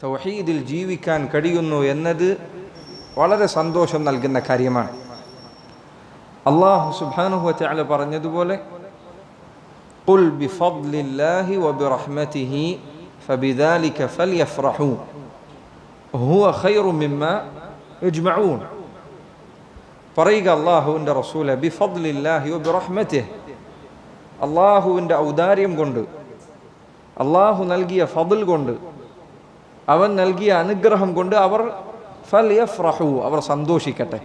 തൗഹീദിൽ ജീവിക്കാൻ കഴിയുന്നു എന്നത് വളരെ സന്തോഷം നൽകുന്ന കാര്യമാണ് അള്ളാഹു സുബാനുഹുല പറഞ്ഞതുപോലെ قل بفضل الله وبرحمته فبذلك فليفرحوا هو خير مما يجمعون പറയുക അള്ളാഹുവിൻ്റെ റസൂല ബിഫദ്ലില്ലാഹി ബിറഹ്മത്തെ അള്ളാഹുവിൻ്റെ ഔദാര്യം കൊണ്ട് അള്ളാഹു നൽകിയ ഫതിൽ കൊണ്ട് അവൻ നൽകിയ അനുഗ്രഹം കൊണ്ട് അവർ ഫലയഫ്രഹു അവർ സന്തോഷിക്കട്ടെ.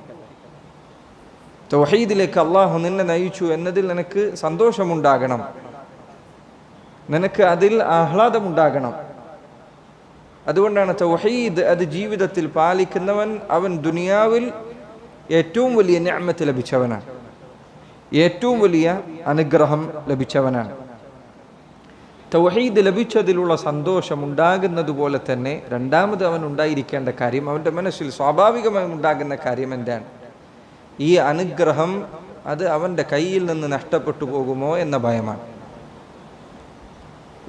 തൗഹീദിലേക്ക് അള്ളാഹു നിന്നെ നയിച്ചു എന്നതിൽ നിനക്ക് സന്തോഷമുണ്ടാകണം. നിനക്ക് അതിൽ ആഹ്ലാദമുണ്ടാകണം. അതുകൊണ്ടാണ് തൗഹീദ് അത് ജീവിതത്തിൽ പാലിക്കുന്നവൻ അവൻ ദുനിയാവിൽ ഏറ്റവും വലിയ ഞാമത്ത് ലഭിച്ചവനാണ്. ഏറ്റവും വലിയ അനുഗ്രഹം ലഭിച്ചവനാണ്. തൗഹീദ് ലഭിച്ചതിലുള്ള സന്തോഷം ഉണ്ടാകുന്നത് പോലെ തന്നെ രണ്ടാമത് അവൻ ഉണ്ടായിരിക്കേണ്ട കാര്യം അവന്റെ മനസ്സിൽ സ്വാഭാവികമായും ഉണ്ടാകുന്ന കാര്യം എന്താണ്? ഈ അനുഗ്രഹം അത് അവന്റെ കയ്യിൽ നിന്ന് നഷ്ടപ്പെട്ടു പോകുമോ എന്ന ഭയമാണ്.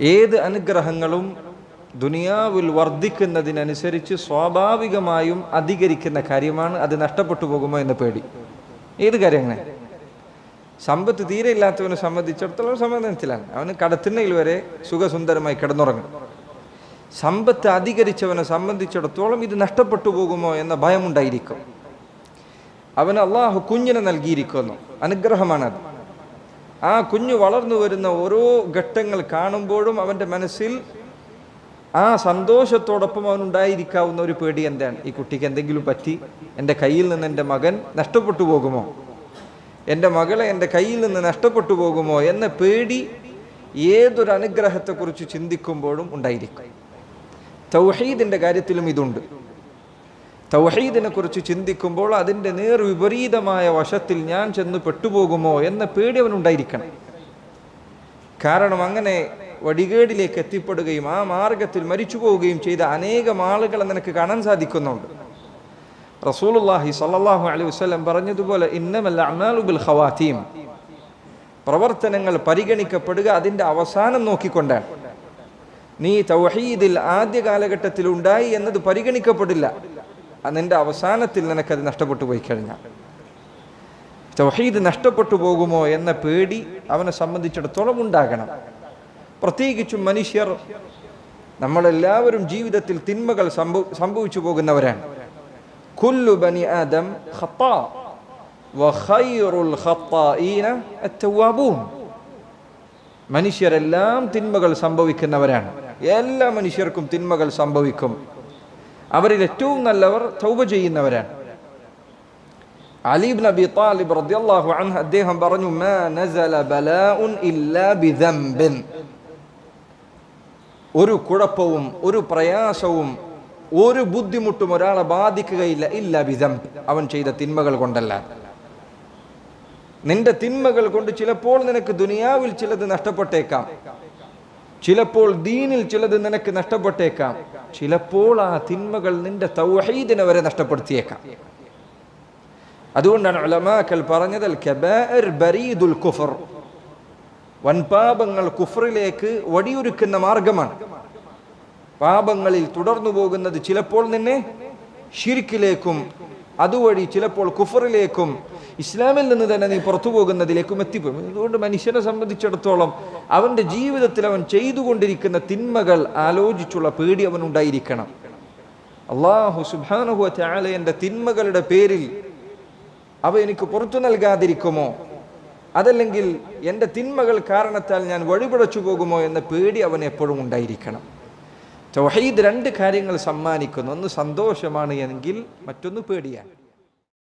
ഏത് അനുഗ്രഹങ്ങളും ദുനിയാവിൽ വർദ്ധിക്കുന്നതിനനുസരിച്ച് സ്വാഭാവികമായും അധികരിക്കുന്ന കാര്യമാണ് അത് നഷ്ടപ്പെട്ടു പോകുമോ എന്ന പേടി. ഏത് കാര്യം അങ്ങനെ സമ്പത്ത് തീരെ ഇല്ലാത്തവനെ സംബന്ധിച്ചിടത്തോളം സമാധാനത്തിലാണ് അവന് കടത്തിണ്ണയിൽ വരെ സുഖസുന്ദരമായി കിടന്നുറങ്ങും സമ്പത്ത് അധികരിച്ചവനെ സംബന്ധിച്ചിടത്തോളം ഇത് നഷ്ടപ്പെട്ടു പോകുമോ എന്ന ഭയമുണ്ടായിരിക്കും. അവന് അള്ളാഹു കുഞ്ഞിനെ നൽകിയിരിക്കുന്നു. അനുഗ്രഹമാണത്. ആ കുഞ്ഞു വളർന്നു വരുന്ന ഓരോ ഘട്ടങ്ങൾ കാണുമ്പോഴും അവന്റെ മനസ്സിൽ ആ സന്തോഷത്തോടൊപ്പം അവനുണ്ടായിരിക്കാവുന്ന ഒരു പേടി എന്താണ്? ഈ കുട്ടിക്ക് എന്തെങ്കിലും പറ്റി? എന്റെ കയ്യിൽ നിന്ന് എന്റെ മകൻ നഷ്ടപ്പെട്ടു പോകുമോ? എന്റെ മകളെ എന്റെ കയ്യിൽ നിന്ന് നഷ്ടപ്പെട്ടു പോകുമോ എന്ന പേടി ഏതൊരു അനുഗ്രഹത്തെക്കുറിച്ച് ചിന്തിക്കുമ്പോഴും ഉണ്ടായിരിക്കും. തൗഹീദിന്റെ കാര്യത്തിലും ഇതുണ്ട്. തൗഹീദിനെ കുറിച്ച് ചിന്തിക്കുമ്പോൾ അതിന്റെ നേർ വിപരീതമായ വശത്തിൽ ഞാൻ ചെന്ന് പെട്ടുപോകുമോ എന്ന പേടി അവനുണ്ടായിരിക്കണം കാരണം അങ്ങനെ വടികേടിലേക്ക് എത്തിപ്പെടുകയും ആ മാർഗത്തിൽ മരിച്ചു പോവുകയും ചെയ്ത അനേകം ആളുകളെ നിനക്ക് കാണാൻ സാധിക്കുന്നുണ്ട്. റസൂലുള്ളാഹി സല്ലല്ലാഹു അലൈഹി വസല്ലം പറഞ്ഞതുപോലെ ഇന്നമല്ല അമാലു ബിൽ ഖവാതീം. പ്രവർത്തനങ്ങൾ പരിഗണിക്കപ്പെടുക അതിന്റെ അവസാനം നോക്കിക്കൊണ്ടാണ്. നീ തൗഹീദിൽ ആദ്യ കാലഘട്ടത്തിൽ ഉണ്ടായി എന്നത് പരിഗണിക്കപ്പെടില്ല. അതിന്റെ അവസാനത്തിൽ നിനക്കത് നഷ്ടപ്പെട്ടു പോയി കഴിഞ്ഞാൽ. തൗഹീദ് നഷ്ടപ്പെട്ടു പോകുമോ എന്ന പേടി അവനെ സംബന്ധിച്ചിടത്തോളം ഉണ്ടാകണം. പ്രത്യേകിച്ചും മനുഷ്യർ നമ്മളെല്ലാവരും ജീവിതത്തിൽ തിന്മകൾ സംഭവിച്ചു പോകുന്നവരാണ്. കുല്ലു ബനി ആദം ഖത്താ വഖൈറുൽ ഖത്താഈന അത്തവാബൂൻ മനുഷ്യരെല്ലാം തിന്മകൾ സംഭവിക്കുന്നവരാണ് എല്ലാ മനുഷ്യർക്കും തിന്മകൾ സംഭവിക്കും അവരിൽ ഏറ്റവും നല്ലവർ തൗബ ചെയ്യുന്നവരാണ് അലീബ് നബി താലിബ് റളിയല്ലാഹു അൻഹു അദ്ദേഹം പറഞ്ഞു മാ നസല ബലാഉൻ ഇല്ലാ ബിദംബിൻ ഒരു കുഴപ്പവും ഒരു പ്രയാസവും ഒരു ബുദ്ധിമുട്ടും ഒരാളെ ബാധിക്കുകയില്ല ഇല്ല വിധം അവൻ ചെയ്ത തിന്മകൾ കൊണ്ടല്ല. നിന്റെ തിന്മകൾ കൊണ്ട് ചിലപ്പോൾ നിനക്ക് ദുനിയാവിൽ ചിലത് നഷ്ടപ്പെട്ടേക്കാം. ചിലപ്പോൾ ദീനിൽ ചിലത് നിനക്ക് നഷ്ടപ്പെട്ടേക്കാം. ചിലപ്പോൾ ആ തിന്മകൾ നിന്റെ തൗഹീദിനെ വരെ നഷ്ടപ്പെടുത്തിയേക്കാം. അതുകൊണ്ടാണ് അലമാക്കൽ പറഞ്ഞത് ബരീദുൽ കുഫർ. വൻപാപങ്ങൾ കുഫറിലേക്ക് വടിയൊരുക്കുന്ന മാർഗമാണ്. പാപങ്ങളിൽ തുടർന്നു പോകുന്നത് ചിലപ്പോൾ നിന്നെ ഷിരിക്കിലേക്കും അതുവഴി ചിലപ്പോൾ കുഫറിലേക്കും ഇസ്ലാമിൽ നിന്ന് തന്നെ നീ പുറത്തു പോകുന്നതിലേക്കും എത്തിപ്പോകും. അതുകൊണ്ട് മനുഷ്യനെ സംബന്ധിച്ചിടത്തോളം അവന്റെ ജീവിതത്തിൽ അവൻ ചെയ്തുകൊണ്ടിരിക്കുന്ന തിന്മകൾ ആലോചിച്ചുള്ള പേടി അവനുണ്ടായിരിക്കണം. അള്ളാഹു സുബാനുഹു ചാലയന്റെ തിന്മകളുടെ പേരിൽ അവ എനിക്ക് പുറത്തു നൽകാതിരിക്കുമോ? അതല്ലെങ്കിൽ എന്റെ തിന്മകൾ കാരണത്താൽ ഞാൻ വഴിപിടച്ചു പോകുമോ എന്ന പേടി അവൻ എപ്പോഴും ഉണ്ടായിരിക്കണം. തൗഹീദ് രണ്ട് കാര്യങ്ങൾ സമ്മാനിക്കുന്നു. ഒന്ന് സന്തോഷമാണ് എങ്കിൽ മറ്റൊന്ന് പേടിയാണ്.